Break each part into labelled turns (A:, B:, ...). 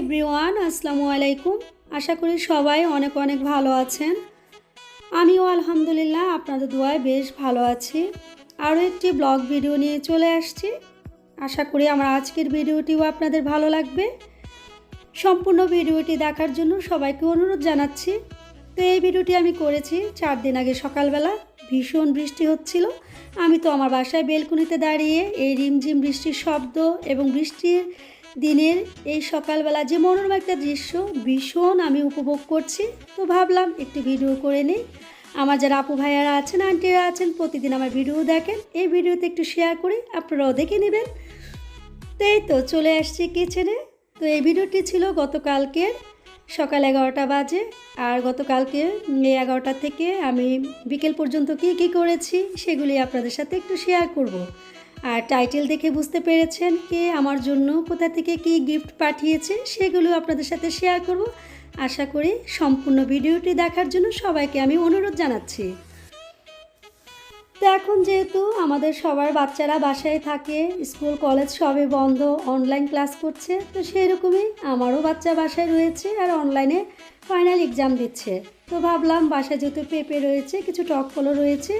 A: Everyone, আসসালামু আলাইকুম। আশা করি সবাই অনেক অনেক ভালো আছেন। আমিও আলহামদুলিল্লাহ আপনাদের দোয়ায় বেশ ভালো আছি। আরও একটি ব্লগ ভিডিও নিয়ে চলে আসছি। আশা করি আমার আজকের ভিডিওটিও আপনাদের ভালো লাগবে। সম্পূর্ণ ভিডিওটি দেখার জন্য সবাইকে অনুরোধ জানাচ্ছি। তো এই ভিডিওটি আমি করেছি চার দিন আগে সকালবেলা। ভীষণ বৃষ্টি হচ্ছিল। আমি তো আমার বাসায় বেলকুনিতে দাঁড়িয়ে এই রিমঝিম বৃষ্টির শব্দ এবং বৃষ্টির দিনের এই সকালবেলা যে মনোরম একটা দৃশ্য ভীষণ আমি উপভোগ করছি। তো ভাবলাম একটু ভিডিও করে নিই। আমার যারা আপু ভাইয়ারা আছেন, আন্টিরা আছেন, প্রতিদিন আমার ভিডিও দেখেন। এই ভিডিওতে একটু শেয়ার করি, আপনারাও দেখে নেবেন। তো এই তো চলে আসছি কিচেনে তো এই ভিডিওটি ছিল গতকালকের সকাল এগারোটা বাজে। আর গতকালকে এই এগারোটা থেকে আমি বিকেল পর্যন্ত কী কী করেছি, সেগুলি আপনাদের সাথে একটু শেয়ার করব। আর টাইটেল দেখে বুঝতে পেরেছেন কে আমার জন্য কোথা থেকে কি গিফট পাঠিয়েছে, সেগুলো আপনাদের সাথে শেয়ার করব। আশা করি সম্পূর্ণ ভিডিওটি দেখার জন্য সবাইকে আমি অনুরোধ জানাচ্ছি। তো এখন যেহেতু আমাদের সবার বাচ্চারা বাসায় থাকে, স্কুল, কলেজ সবে বন্ধ অনলাইন ক্লাস করছে, তো সেরকমই আমারও বাচ্চা বাসায় রয়েছে আর অনলাইনে ফাইনাল এক্সাম দিচ্ছে। তো ভাবলাম বাসায় যেহেতু পেঁপে রয়েছে, কিছু টক ফলও রয়েছে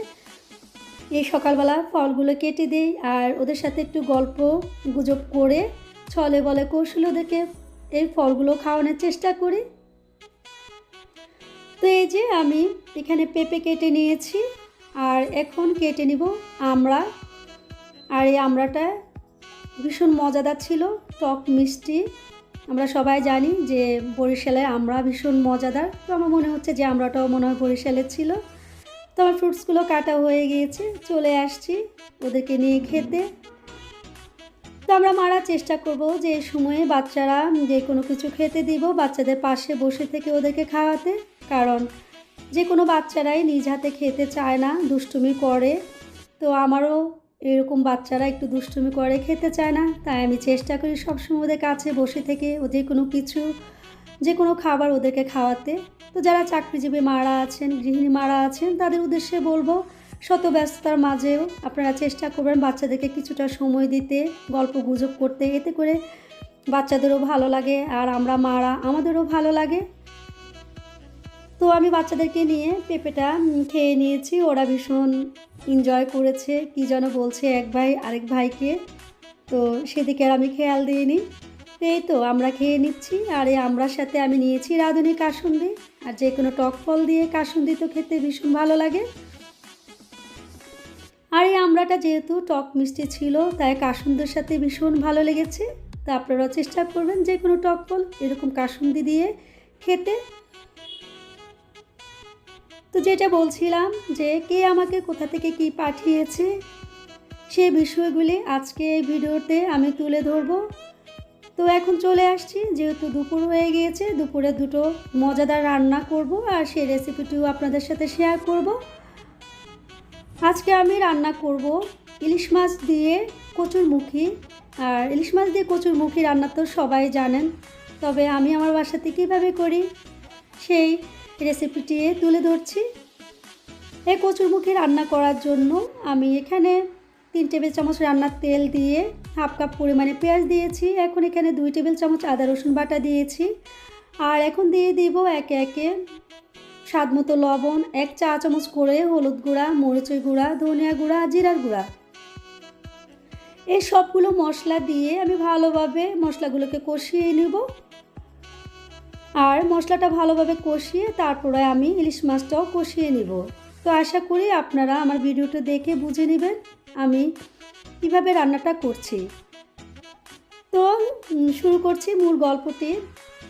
A: এই সকালবেলা ফলগুলো কেটে দিই আর ওদের সাথে একটু গল্প গুজব করে ছলে বলে কৌশল ওদেরকে এই ফলগুলো খাওয়ানোর চেষ্টা করি। তো এই যে আমি এখানে পেঁপে কেটে নিয়েছি আর এখন কেটে নিব আমরা আর এই আমড়াটা ভীষণ মজাদার ছিল, টক মিষ্টি। আমরা সবাই জানি যে বরিশালের আমরা ভীষণ মজাদার। তো আমার মনে হচ্ছে যে আমরাটাও মনে হয় বরিশালের ছিল। তো আমার ফ্রুটসগুলো কাটা হয়ে গিয়েছে, চলে আসছি ওদেরকে নিয়ে খেতে। তো আমরা মারার চেষ্টা করব যে সময়ে বাচ্চারা যে কোনো কিছু খেতে দিব, বাচ্চাদের পাশে বসে থেকে ওদেরকে খাওয়াতে, কারণ যে কোনো বাচ্চারাই নিজ হাতে খেতে চায় না, দুষ্টুমি করে। তো আমারও এরকম বাচ্চারা একটু দুষ্টুমি করে খেতে চায় না, তাই আমি চেষ্টা করি সবসময় ওদের কাছে বসে থেকে ওদের কোনো কিছু যে কোনো খাবার ওদেরকে খাওয়াতে। তো যারা চাকরিজীবী মারা আছেন, গৃহিণী মারা আছেন, তাদের উদ্দেশ্যে বলব শত ব্যস্ততার মাঝেও আপনারা চেষ্টা করবেন বাচ্চাদেরকে কিছুটা সময় দিতে, গল্প গুজব করতে। এতে করে বাচ্চাদেরও ভালো লাগে আর আমরা মারা আমাদেরও ভালো লাগে। তো আমি বাচ্চাদেরকে নিয়ে পেঁপেটা খেয়ে নিয়েছি। ওরা ভীষণ এনজয় করেছে, কি যেন বলছে এক ভাই আরেক ভাইকে। তো সেদিকে আর আমি খেয়াল দিইনি। এই তো, আমরা খেয়ে নিচ্ছি। আর এই আমরার সাথে আমি নিয়েছি রাঁধুনি কাসুন্দি আর যে কোনো টক ফল দিয়ে কাসুন্দি তো খেতে ভীষণ ভালো লাগে। আর এই আমড়াটা যেহেতু টক মিষ্টি ছিল, তাই কাসুন্দির সাথে ভীষণ ভালো লেগেছে। তা আপনারা চেষ্টা করবেন যে কোনো টক ফল, এরকম কাসুন্দি দিয়ে খেতে। তো যেটা বলছিলাম যে, কে আমাকে কোথা থেকে কি পাঠিয়েছে সেই বিষয়গুলি আজকে এই ভিডিওতে আমি তুলে ধরবো। তো এখন চলে আসছি, যেহেতু দুপুর হয়ে গিয়েছে, দুপুরে দুটো মজাদার রান্না করব আর সেই রেসিপিটিও আপনাদের সাথে শেয়ার করব। আজকে আমি রান্না করব ইলিশ মাছ দিয়ে কচুরমুখী আর ইলিশ মাছ দিয়ে কচুরমুখী রান্না তো সবাই জানেন, তবে আমি আমার বাসাতে কীভাবে করি সেই রেসিপিটি তুলে ধরছি। এই কচুরমুখী রান্না করার জন্য আমি এখানে তিন টেবিল চামচ রান্নার তেল দিয়ে হাফ কাপ পরিমাণে পেঁয়াজ দিয়েছি। এখন এখানে দুই টেবিল চামচ আদা রসুন বাটা দিয়েছি। আর এখন দিয়ে দিব একে একে স্বাদ মতো লবণ, এক চা চামচ করে হলুদ গুঁড়া, মরিচের গুঁড়া, ধনিয়া গুঁড়া, জিরার গুঁড়া। এই সবগুলো মশলা দিয়ে আমি ভালোভাবে মশলাগুলোকে কষিয়ে নেব। আর মশলাটা ভালোভাবে কষিয়ে তারপরে আমি ইলিশ মাছটাও কষিয়ে নিব। তো আশা করি আপনারা আমার ভিডিওটা দেখে বুঝে নেবেন আমি কীভাবে রান্নাটা করছি। তো শুরু করছি মূল গল্পটি।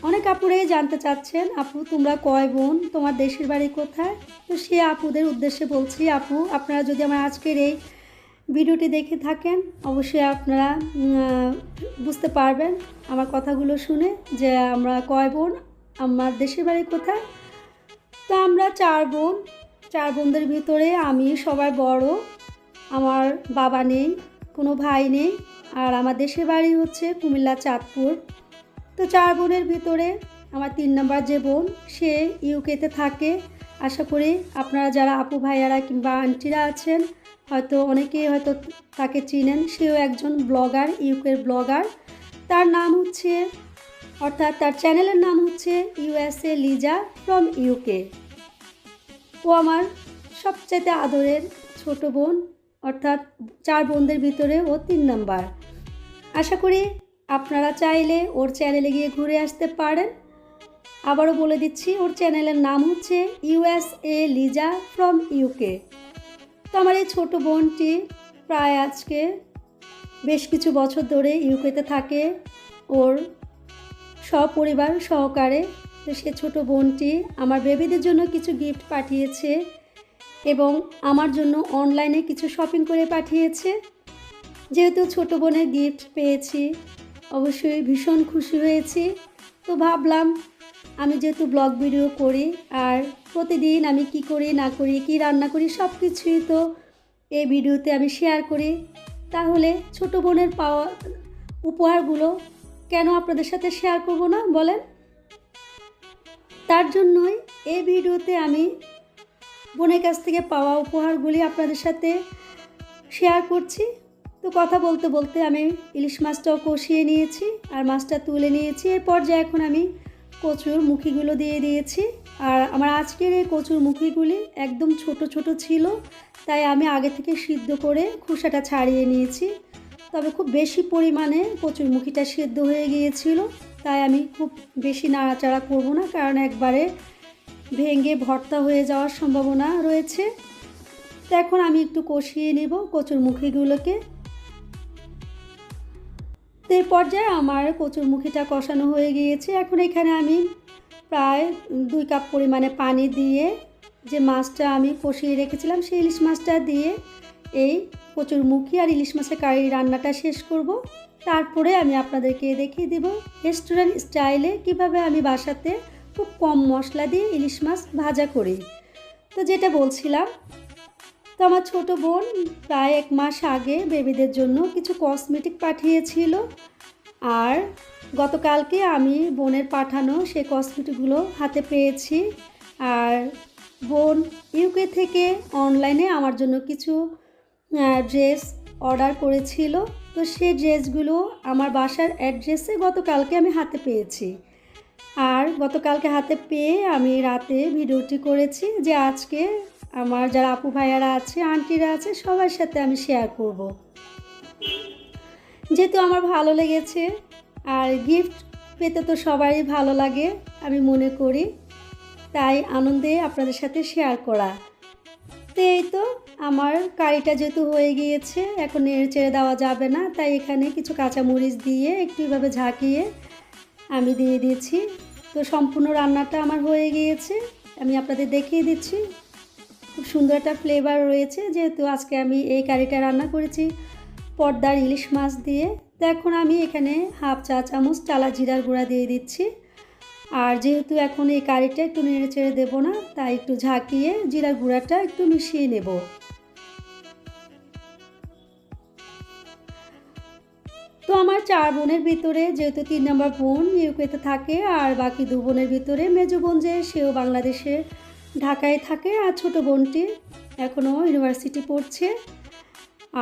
A: অনেক আপুরাই জানতে চাচ্ছেন, আপু, তোমরা কয় বোন? তোমার দেশের বাড়ি কোথায়? তো সে আপুদের উদ্দেশ্যে বলছি, আপু, আপনারা যদি আমার আজকের এই ভিডিওটি দেখে থাকেন, অবশ্যই আপনারা বুঝতে পারবেন আমার কথাগুলো শুনে যে আমরা কয় বোন? আমার দেশের বাড়ি কোথায়? তো আমরা চার বোন। চার বোনদের ভিতরে আমি সবার বড়। আমার বাবা নেই, কোনো ভাই নেই, আর আমার দেশের বাড়ি হচ্ছে কুমিল্লা, চাঁদপুর। তো চার বোনের ভিতরে আমার তিন নম্বর যে বোন, সে ইউকেতে থাকে। আশা করি আপনারা যারা আপু ভাইয়ারা কিংবা আন্টিরা আছেন, হয়তো অনেকেই হয়তো তাকে চিনেন। সেও একজন ব্লগার, ইউকের ব্লগার। তার নাম হচ্ছে, অর্থাৎ তার চ্যানেলের নাম হচ্ছে ইউএসএ লিজা ফ্রম ইউকে। ও আমার সবচাইতে আদরের ছোট বোন, অর্থাৎ চার বোনদের ভিতরে ও তিন নাম্বার। আশা করি আপনারা চাইলে ওর চ্যানেলে গিয়ে ঘুরে আসতে পারেন। আবারও বলে দিচ্ছি, ওর চ্যানেলের নাম হচ্ছে ইউএসএ লিজা ফ্রম ইউকে তো আমার এই ছোটো বোনটি প্রায় আজকে বেশ কিছু বছর ধরে ইউকেতে থাকে। ওর সপরিবার সহকারে তো সে ছোটো বোনটি আমার বেবিদের জন্য কিছু গিফট পাঠিয়েছে এবং আমার জন্য অনলাইনে কিছু শপিং করে পাঠিয়েছে। যেহেতু ছোটো বোনের গিফট পেয়েছি, অবশ্যই ভীষণ খুশি হয়েছি। তো ভাবলাম, আমি যেহেতু ব্লগ ভিডিও করি আর প্রতিদিন আমি কি করি, না করি, কি রান্না করি সব কিছুই তো এই ভিডিওতে আমি শেয়ার করি। তাহলে ছোট বোনের পাওয়া উপহারগুলো কেন আপনাদের সাথে শেয়ার করব না, বলেন? তার জন্যই এই ভিডিওতে আমি বোনের কাছ থেকে পাওয়া উপহারগুলি আপনাদের সাথে শেয়ার করছি। তো কথা বলতে বলতে আমি ইলিশ মাছটাও কষিয়ে নিয়েছি আর মাছটা তুলে নিয়েছি। এর পর্যায়ে এখন আমি কচুর মুখিগুলো দিয়ে দিয়েছি। আর আমার আজকের এই কচুর মুখিগুলি একদম ছোট ছোট ছিল, তাই আমি আগে থেকে সিদ্ধ করে খোসাটা ছাড়িয়ে নিয়েছি। তবে খুব বেশি পরিমাণে কচুর মুখিটা সিদ্ধ হয়ে গিয়েছিল, তাই আমি খুব বেশি নাড়াচাড়া করব না, কারণ একবারে ভেঙে ভর্তা হয়ে যাওয়ার সম্ভাবনা রয়েছে। তো এখন আমি একটু কষিয়ে নেব কচুর মুখিগুলোকে। তো পর্যায়ে আমার কচুর মুখিটা কষানো হয়ে গিয়েছে। এখন এখানে আমি প্রায় দুই কাপ পরিমাণে পানি দিয়ে যে মাছটা আমি কষিয়ে রেখেছিলাম, সেই ইলিশ মাছটা দিয়ে এই কচুর মুখি আর ইলিশ মাছের কারি রান্নাটা শেষ করব। তারপরে আমি আপনাদেরকে দেখিয়ে দেব রেস্টুরেন্ট স্টাইলে কীভাবে আমি বাসাতে খুব কম মশলা দিয়ে ইলিশ মাছ ভাজা করি। তো যেটা বলছিলাম, তো আমার ছোট বোন প্রায় এক মাস আগে বেবিদের জন্য কিছু কসমেটিক পাঠিয়েছিল। আর গতকালকে আমি বোনের পাঠানো সেই কসমেটিকগুলো হাতে পেয়েছি। আর বোন ইউকে থেকে অনলাইনে আমার জন্য কিছু ড্রেস অর্ডার করেছিল। তো সেই ড্রেসগুলো আমার বাসার অ্যাড্রেসে গতকালকে আমি হাতে পেয়েছি। আর গতকালকে হাতে পেয়ে আমি রাতে ভিডিওটি করেছি যে আজকে আমার যারা আপু ভাইয়ারা আছে আন্টিরা আছে, সবার সাথে আমি শেয়ার করব। যেহেতু আমার ভালো লেগেছে, আর গিফট পেতে তো সবারই ভালো লাগে, আমি মনে করি। তাই আনন্দে আপনাদের সাথে শেয়ার করা। তো এই তো আমার কারিটা যেহেতু হয়ে গিয়েছে, এখন নেড়ে চেড়ে দেওয়া যাবে না, তাই এখানে কিছু কাঁচামরিচ দিয়ে একটু এভাবে ঝাঁকিয়ে আমি দিয়ে দিয়েছি তো সম্পূর্ণ রান্নাটা আমার হয়ে গিয়েছে, আমি আপনাদের দেখিয়ে দিচ্ছি। খুব সুন্দর একটা ফ্লেভার রয়েছে, যেহেতু আজকে আমি এই কারিটা রান্না করেছি পর্দার ইলিশ মাছ দিয়ে। তো এখন আমি এখানে হাফ চা চামচ চালা জিরার গুঁড়া দিয়ে দিচ্ছি। আর যেহেতু এখন এই কারিটা একটু নেড়ে চেড়ে দেবো না, তাই একটু ঝাঁকিয়ে জিরার গুঁড়াটা একটু মিশিয়ে নেব। তো আমার চার বোনের ভিতরে যেহেতু তিন নম্বর বোন, ইউকেতে থাকে আর বাকি দু বোনের ভিতরে মেজো বোন যে, সেও বাংলাদেশে ঢাকায় থাকে আর ছোটো বোনটি এখনও ইউনিভার্সিটি পড়ছে।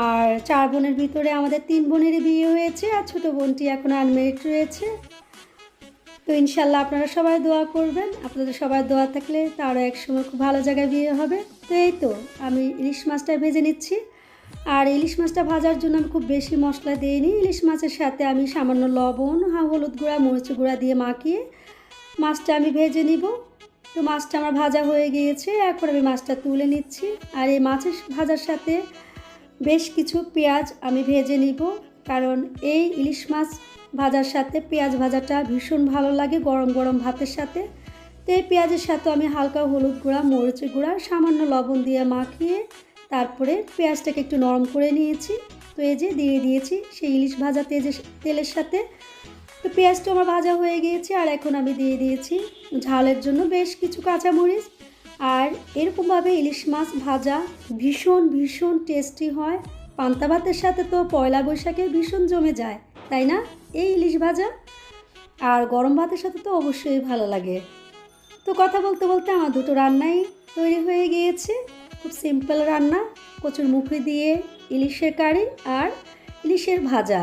A: আর চার বোনের ভিতরে আমাদের তিন বোনেরই বিয়ে হয়েছে আর ছোটো বোনটি এখন আনমেরিড রয়েছে। তো ইনশাল্লাহ আপনারা সবাই দোয়া করবেন। আপনাদের সবাই দোয়া থাকলে তারও একসময় খুব ভালো জায়গায় বিয়ে হবে। তো এই তো, আমি ইলিশ মাছটা ভেজে নিচ্ছি। আর ইলিশ মাছটা ভাজার জন্য আমি খুব বেশি মশলা দিইনি। ইলিশ মাছের সাথে আমি সামান্য লবণ হলুদ গুঁড়া, মরিচ গুঁড়া দিয়ে মাখিয়ে মাছটা আমি ভেজে নিব। তো মাছটা আমার ভাজা হয়ে গিয়েছে, এখন আমি মাছটা তুলে নিচ্ছি। আর এই মাছের ভাজার সাথে বেশ কিছু পেঁয়াজ আমি ভেজে নিব, কারণ এই ইলিশ মাছ ভাজার সাথে পেঁয়াজ ভাজাটা ভীষণ ভালো লাগে গরম গরম ভাতের সাথে। তো এই পেঁয়াজের সাথে আমি হালকা হলুদ গুঁড়া মরিচের গুঁড়া, সামান্য লবণ দিয়ে মাখিয়ে তারপরে পেঁয়াজটাকে একটু নরম করে নিয়েছি। তো এই যে দিয়ে দিয়েছি সেই ইলিশ ভাজা তেজের তেলের সাথে। তো পেঁয়াজটা আমার ভাজা হয়ে গিয়েছে আর এখন আমি দিয়ে দিয়েছি ঝালের জন্য বেশ কিছু কাঁচামরিচ। আর এরকমভাবে ইলিশ মাছ ভাজা ভীষণ ভীষণ টেস্টি হয়। পান্তা ভাতের সাথে তো পয়লা বৈশাখে ভীষণ জমে যায়, তাই না? এই ইলিশ ভাজা। আর গরম ভাতের সাথে তো অবশ্যই ভালো লাগে। তো কথা বলতে বলতে আমার দুটো রান্নাই তৈরি হয়ে গিয়েছে। খুব সিম্পল রান্না, কচুর মুখে দিয়ে, ইলিশের কারি আর ইলিশের ভাজা।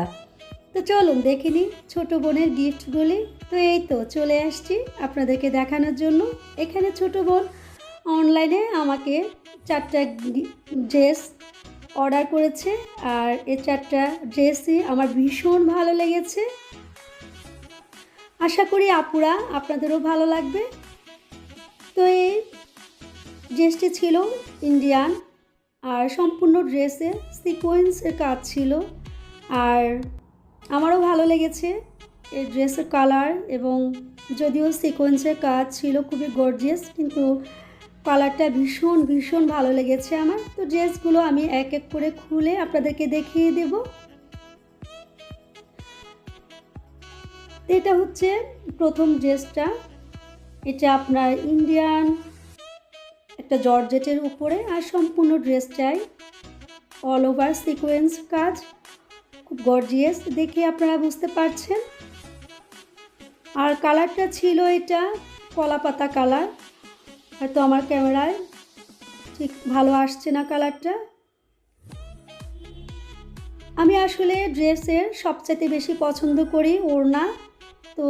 A: তো চলুন দেখে নিই ছোটো বোনের গিফটগুলি। তো এই তো চলে আসছি আপনাদেরকে দেখানোর জন্য। এখানে ছোটো বোন অনলাইনে আমাকে চারটা ড্রেস অর্ডার করেছে আর এ চারটা ড্রেসই আমার ভীষণ ভালো লেগেছে। আশা করি আপুরা, আপনাদেরও ভালো লাগবে। তো এই ড্রেসটি ছিল ইন্ডিয়ান আর সম্পূর্ণ ড্রেসে সিকোয়েন্সের কাজ ছিল। আর আমারও ভালো লেগেছে এই ড্রেসের কালার এবং যদিও সিকোয়েন্সের কাজ ছিল খুবই গর্জিয়াস কিন্তু কালারটা ভীষণ ভীষণ ভালো লেগেছে আমার। তো ড্রেসগুলো আমি এক এক করে খুলে আপনাদেরকে দেখিয়ে দেব। এটা হচ্ছে প্রথম ড্রেসটা। এটা আপনার ইন্ডিয়ান একটা জর্জেটের উপরে আর সম্পূর্ণ ড্রেসটাই অল ওভার সিকোয়েন্স কাজ। খুব গর্জিয়াস দেখে আপনারা বুঝতে পারছেন। আর কালারটা ছিল এটা কলা পাতা কালার। হয়তো আমার ক্যামেরায় ঠিক ভালো আসছে না কালারটা। আমি আসলে ড্রেসের সবচেয়ে বেশি পছন্দ করি ওড়না। তো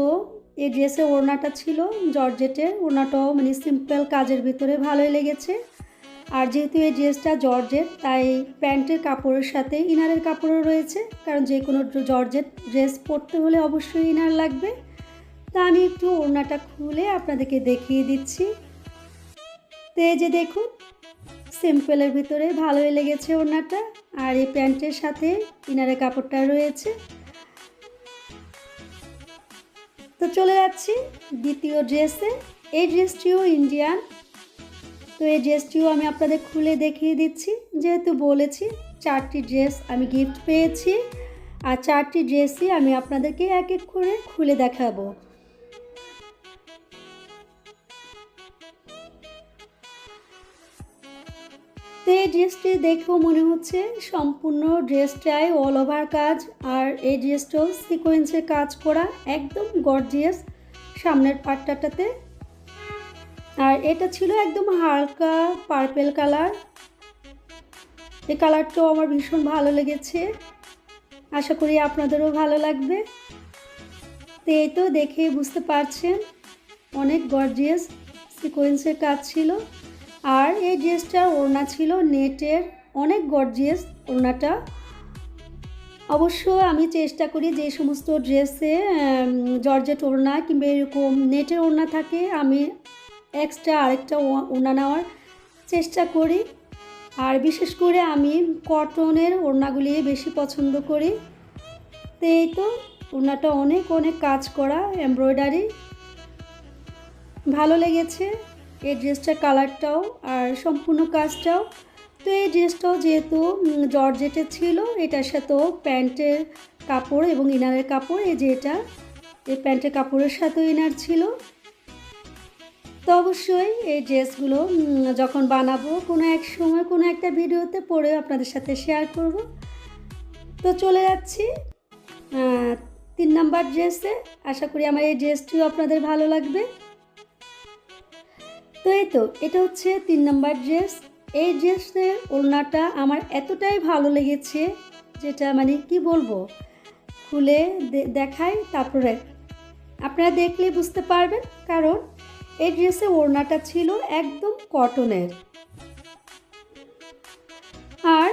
A: এই ড্রেসের ওড়নাটা ছিল জর্জেটের। ওড়নাটাও মানে সিম্পল কাজের ভিতরে ভালোই লেগেছে। আর যেহেতু এই ড্রেসটা জর্জেট, তাই প্যান্টের কাপড়ের সাথে ইনারের কাপড়ও রয়েছে। কারণ যে কোনো জর্জেট ড্রেস পরতে হলে অবশ্যই ইনার লাগবে। তা আমি একটু ওড়নাটা খুলে আপনাদেরকে দেখিয়ে দিচ্ছি। তো এই যে দেখুন সিম্পলের ভিতরে ভালোই লেগেছে ওড়নাটা। আর এই প্যান্টের সাথে ইনারের কাপড়টা রয়েছে। তো চলে যাচ্ছি দ্বিতীয় ড্রেসে। এই ড্রেসটিও ইন্ডিয়ান তো এই ড্রেসটিও আমি আপনাদের খুলে দেখিয়ে দিচ্ছি। যেহেতু বলেছি, চারটি ড্রেস আমি গিফট পেয়েছি। আর চারটি ড্রেসই আমি আপনাদেরকে এক এক করে খুলে দেখাবো। তো এই ড্রেসটি দেখেও মনে হচ্ছে, সম্পূর্ণ ড্রেসটাই অল ওভার কাজ, আর এই ড্রেসটাও সিকোয়েন্সের কাজ করা, একদম গর্জিয়াস সামনের পাট্টাটাতে আর এটা ছিল একদম হালকা পার্পেল কালার এই কালারটাও আমার ভীষণ ভালো লেগেছে। আশা করি আপনাদেরও ভালো লাগবে। তো এই তো দেখে বুঝতে পারছেন, অনেক গর্জিয়াস সিকোয়েন্সের কাজ ছিল। আর এই ড্রেসটার ওড়না ছিল নেটের, অনেক গর্জিয়াস ওড়নাটা। অবশ্য আমি চেষ্টা করি যে সমস্ত ড্রেসে জর্জেট ওড়না কিংবা এরকম নেটের ওড়না থাকে, আমি এক্সট্রা আরেকটা ওড়না নেওয়ার চেষ্টা করি। আর বিশেষ করে আমি কটনের ওড়নাগুলি বেশি পছন্দ করি। তো এই তো, ওড়নাটা অনেক অনেক কাজ করা এমব্রয়ডারি ভালো লেগেছে। এই ড্রেসটার কালারটাও আর সম্পূর্ণ কাজটাও। তো এই ড্রেসটাও যেহেতু জর্জেটের ছিল, এটার সাথেও প্যান্টের কাপড় এবং ইনারের কাপড়, এই যে এটা, এই প্যান্টের কাপড়ের সাথেও ইনার ছিল। তো অবশ্যই এই ড্রেসগুলো যখন বানাবো কোনো এক সময়, কোনো একটা ভিডিওতে পরে আপনাদের সাথে শেয়ার করব। তো চলে যাচ্ছি তিন নাম্বার ড্রেসে। আশা করি আমার এই ড্রেসটিও আপনাদের ভালো লাগবে। তো এই তো এটা হচ্ছে তিন নম্বর ড্রেস এই ড্রেসের ওড়নাটা আমার এতটাই ভালো লেগেছে যেটা মানে কি বলব, খুলে দেখাই, তারপরে আপনারা দেখলে বুঝতে পারবেন, কারণ এই ড্রেসে ওড়নাটা ছিল একদম কটনের আর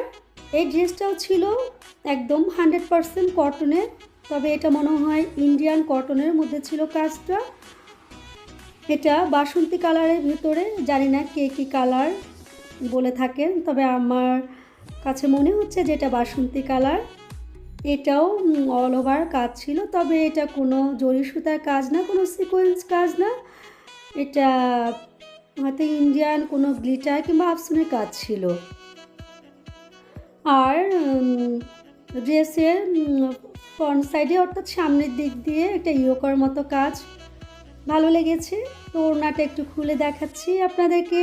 A: এই ড্রেসটাও ছিল একদম হান্ড্রেড পারসেন্ট কটনের তবে এটা মনে হয় ইন্ডিয়ান কটনের মধ্যে ছিল কাজটা। এটা বাসন্তী কালারের ভিতরে, জানি না কে কী কালার বলে থাকেন, তবে আমার কাছে মনে হচ্ছে যে এটা বাসন্তী কালার। এটাও অল ওভার কাজ ছিল, তবে এটা কোনো জরি সুতার কাজ না, কোনো সিকোয়েন্স কাজ না। এটা হয়তো ইন্ডিয়ান কোনো গ্লিটার কিংবা আফসনের কাজ ছিল। আর ড্রেসের ফ্রন্ট সাইডে অর্থাৎ সামনের দিক দিয়ে একটা ইয়োকার মতো কাজ। ভালো লেগেছে? তো ওড়নাটা একটু খুলে দেখাচ্ছি আপনাদেরকে।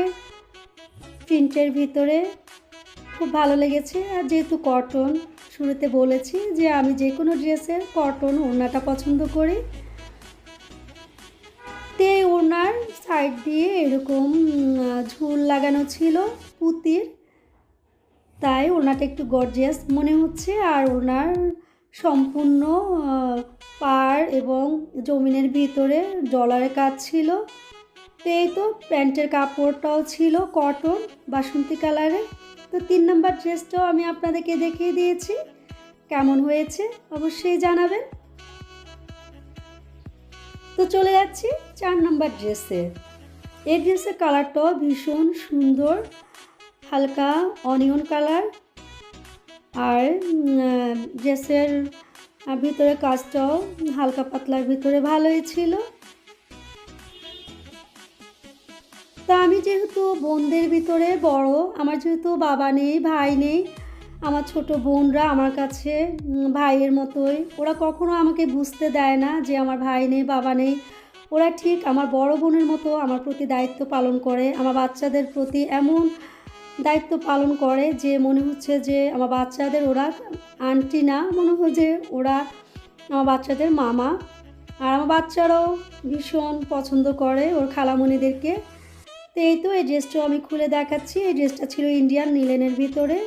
A: প্রিন্টের ভিতরে খুব ভালো লেগেছে। আর যেহেতু কটন, শুরুতে বলেছি যে আমি যে কোনো ড্রেসের কটন ওড়নাটা পছন্দ করি। তে ওনার সাইড দিয়ে এরকম ঝুল লাগানো ছিল পুতির। তাই ওনাটা একটু গর্জিয়াস মনে হচ্ছে। আর ওনার সম্পূর্ণ পাড় এবং জমিনের ভিতরে ডলারের কাজ ছিল। তো এই তো প্যান্টের কাপড়টাও ছিল কটন, বাসন্তী কালারের। তো তিন নম্বর ড্রেসটাও আমি আপনাদেরকে দেখিয়ে দিয়েছি। কেমন হয়েছে অবশ্যই জানাবেন। তো চলে যাচ্ছি চার নম্বর ড্রেসে। এই ড্রেসের কালারটাও ভীষণ সুন্দর, হালকা অনিয়ন কালার। আর ড্রেসের ভিতরে কাজটাও হালকা পাতলার ভিতরে ভালোই ছিল। তা আমি যেহেতু বোনদের ভিতরে বড়, আমার যেহেতু বাবা নেই, ভাই নেই, আমার ছোট বোনরা আমার কাছে ভাইয়ের মতোই, ওরা কখনো আমাকে বুঝতে দেয় না যে আমার ভাই নেই, বাবা নেই। ওরা ঠিক আমার বড় বোনের মতো আমার প্রতি দায়িত্ব পালন করে, আমার বাচ্চাদের প্রতি এমন দায়িত্ব পালন করে যে মনে হচ্ছে যে আমার বাচ্চাদের ওরা আন্টি না, মনে হয় যে ওরা আমার বাচ্চাদের মামা। আর আমার বাচ্চারাও ভীষণ পছন্দ করে ওর খালামণিদেরকে। তো এই তো এই ড্রেসটাও আমি খুলে দেখাচ্ছি। এই ড্রেসটা ছিল ইন্ডিয়ান নিলেনের ভিতরে।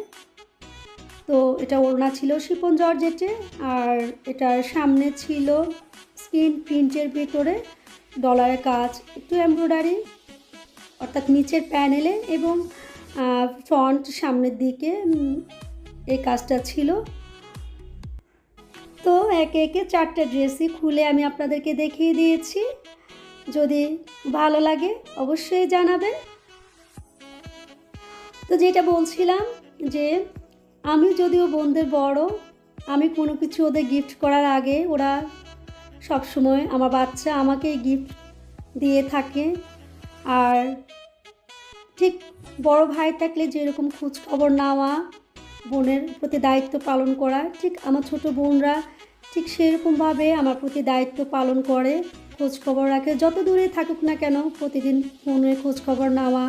A: তো এটা ওড়না ছিল শিপন জর্জেটে আর এটার সামনে ছিল স্ক্রিন প্রিন্টের ভিতরে ডলারের কাজ, একটু এমব্রয়ডারি, অর্থাৎ নিচের প্যানেলে এবং ফ্রন্ট সামনের দিকে এই কাজটা ছিল। তো একে একে চারটে ড্রেসই খুলে আমি আপনাদেরকে দেখিয়ে দিয়েছি। যদি ভালো লাগে, অবশ্যই জানাবেন। তো যেটা বলছিলাম যে, আমি যদিও বোনদের বড়, আমি কোনো কিছু ওদের গিফট করার আগে ওরা সব সময় আমার বাচ্চা আমাকেই গিফট দিয়ে থাকে। আর ঠিক বড় ভাই থাকলে যেরকম খোঁজ খবর নেওয়া, বোনের প্রতি দায়িত্ব পালন করা, ঠিক আমার ছোট বোনরা ঠিক সেরকমভাবে আমার প্রতি দায়িত্ব পালন করে খোঁজ খবর রাখে। যত দূরে থাকুক না কেন প্রতিদিন ফোনে খোঁজ খবর নেওয়া,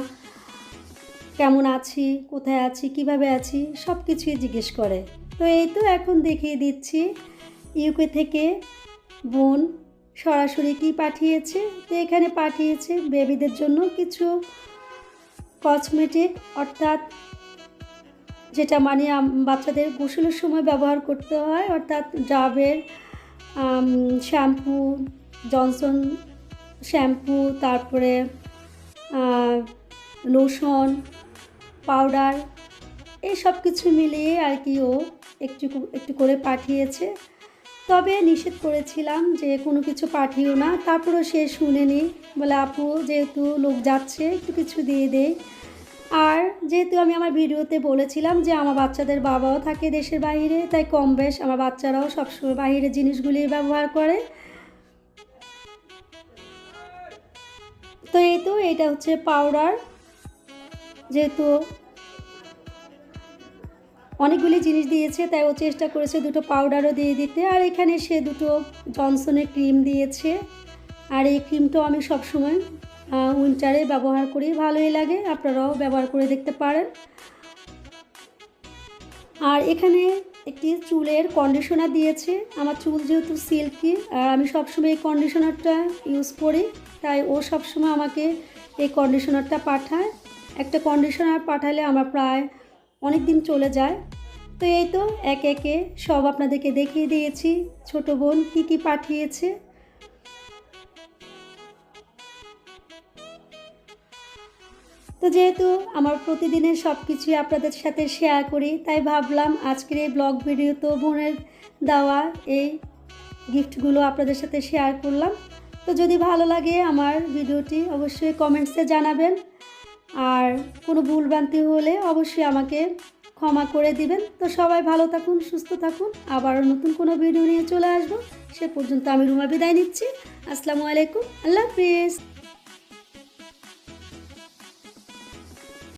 A: কেমন আছি, কোথায় আছি, কীভাবে আছি সব কিছুই জিজ্ঞেস করে। তো এই তো এখন দেখিয়ে দিচ্ছি ইউকে থেকে বোন সরাসরি কি পাঠিয়েছে, তো এখানে পাঠিয়েছে বেবিদের জন্য কিছু কসমেটিক অর্থাৎ যেটা মানে বাচ্চাদের গোসলের সময় ব্যবহার করতে হয়, অর্থাৎ ডাবের শ্যাম্পু, জনসন শ্যাম্পু, তারপরে লোশন, পাউডার, এই সব কিছু মিলিয়ে আর কি ও একটু একটু করে পাঠিয়েছে। তবে নিষেধ করেছিলাম যে কোনো কিছু পাঠিও না। তারপরেও সে শুনেনি। বলে, আপু, যেহেতু লোক যাচ্ছে, একটু কিছু দিয়ে দেয় আর যেহেতু আমি আমার ভিডিওতে বলেছিলাম যে আমার বাচ্চাদের বাবাও থাকে দেশের বাইরে, তাই কম বেশ আমার বাচ্চারাও সবসময় বাইরের জিনিসগুলি ব্যবহার করে। তো এই তো এটা হচ্ছে পাউডার যেহেতু অনেকগুলি জিনিস দিয়েছে, তাই ও চেষ্টা করেছে দুটো পাউডারও দিয়ে দিতে। আর এখানে সে দুটো জনসনের ক্রিম দিয়েছে। আর এই ক্রিমটাও আমি সবসময় উইন্টারে ব্যবহার করি। ভালোই লাগে, আপনারাও ব্যবহার করে দেখতে পারেন। আর এখানে একটি চুলের কন্ডিশনার দিয়েছে। আমার চুল যেহেতু সিল্কি আর আমি সবসময় এই কন্ডিশনারটা ইউজ করি, তাই ও সবসময় আমাকে এই কন্ডিশনারটা পাঠায়। একটা কন্ডিশনার পাঠালে আমার প্রায় অনেক দিন চলে যায়। তো এই তো একে একে সব আপনাদেরকে দেখিয়ে দিয়েছি। ছোট বোন কী কী পাঠিয়েছে? তো যেহেতু আমার প্রতিদিনের সব কিছুই আপনাদের সাথে শেয়ার করি, তাই ভাবলাম আজকের এই ব্লগ ভিডিও তো বোনের দেওয়া এই গিফটগুলো আপনাদের সাথে শেয়ার করলাম। তো যদি ভালো লাগে আমার ভিডিওটি অবশ্যই কমেন্টসে জানাবেন। আর কোনো ভুলভ্রান্তি হলে অবশ্যই আমাকে ক্ষমা করে দিবেন। তো সবাই ভালো থাকুন, সুস্থ থাকুন। আবারও নতুন কোনো ভিডিও নিয়ে চলে আসব। সে পর্যন্ত আমি রুমা বিদায় নিচ্ছি। আসসালামু আলাইকুম। আল্লাহ হাফিজ।